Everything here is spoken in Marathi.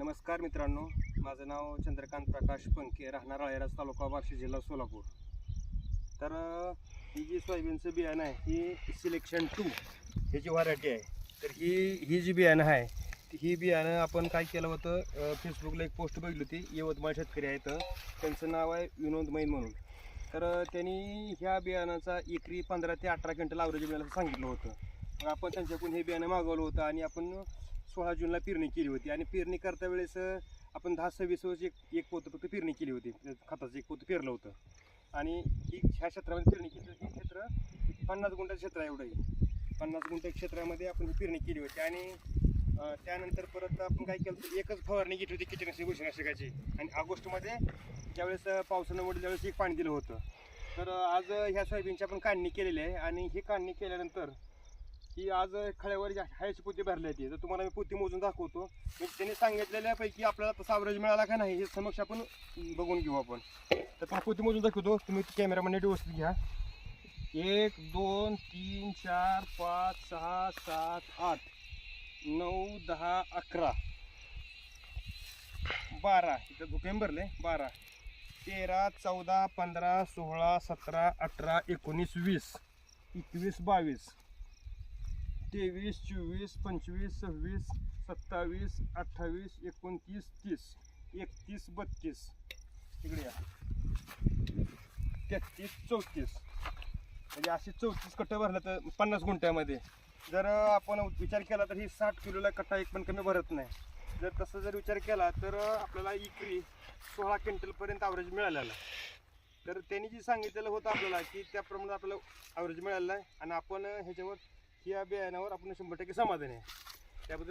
नमस्कार मित्रांनो. माझं नाव चंद्रकांत प्रकाश पंके राहणार आळेराज तालुका बार्शी जिल्हा सोलापूर. तर ही जी सोयाबीनचं बियाणं आहे ही सिलेक्शन टू ह्याची व्हरायटी आहे. तर ही ही जी बियाणं आहे ही बियाणं आपण काय केलं होतं फेसबुकला एक पोस्ट बघितली होती यवतमाळ शेतकरी आहेत. त्यांचं नाव आहे विनोद मैन म्हणून. तर त्यांनी ह्या बियाणाचा एकरी पंधरा ते अठरा क्विंटल आवरेज मिळायला सांगितलं होतं. आपण त्यांच्याकडून हे बियाणं मागवलं होतं आणि आपण सोळा जूनला पेरणी केली होती आणि पेरणी करता वेळेस आपण दहा सव्वीस वर्ष एक एक पोतं फक्त पेरणी केली होती. खताचं एक पोतं पेरलं होतं. आणि ही ह्या क्षेत्रामध्ये पेरणी केली होती. हे क्षेत्र पन्नास गुंठा क्षेत्र आहे एवढं पन्नास गुंठा क्षेत्रामध्ये आपण पेरणी केली होती. आणि त्यानंतर परत आपण काय केलं होतं, एकच फवारणी घेतली होती कीटकनाशक बुरशीनाशकाची. आणि ऑगस्टमध्ये ज्यावेळेस पावसानं वडील त्यावेळेस एक पाणी दिलं होतं. तर आज ह्या सोयाबीनची आपण काढणी केलेली आहे. आणि ही काढणी केल्यानंतर ही आज खळ्यावर हायची पोती भरली होती तर तुम्हाला मी पोती मोजून दाखवतो. मी त्यांनी सांगितलेल्यापैकी आपल्याला तसा अवरेज मिळाला का नाही हे समक्ष आपण बघून घेऊ आपण. तर तुम्हाला पोती मोजून दाखवतो. तुम्ही कॅमेरामध्ये व्यवस्थित घ्या. एक दोन तीन चार पाच सहा सात आठ नऊ दहा अकरा. बारा. इथं धुकेम भरले बारा. तेरा चौदा पंधरा सोळा सतरा अठरा एकोणीस वीस. एकवीस बावीस. तेवीस चोवीस पंचवीस सव्वीस सत्तावीस अठ्ठावीस एकोणतीस तीस. एकतीस बत्तीस. इकडे या. तेहतीस चौतीस. म्हणजे असे चौतीस कट्टे भरलं तर पन्नास गुंठ्यामध्ये. जर आपण विचार केला तर ही साठ किलोला कट्टा एक पण कमी भरत नाही. जर तसं जर विचार केला तर आपल्याला इकरी सोळा क्विंटलपर्यंत ॲव्हरेज मिळालेला आहे. तर त्यांनी जे सांगितलेलं होतं आपल्याला की त्याप्रमाणे आपल्याला ॲव्हरेज मिळालेलं आहे. आणि आपण ह्याच्यावर या बियाण्यावर आपण शंभर टक्के समाधानी आहे. त्याबद्दल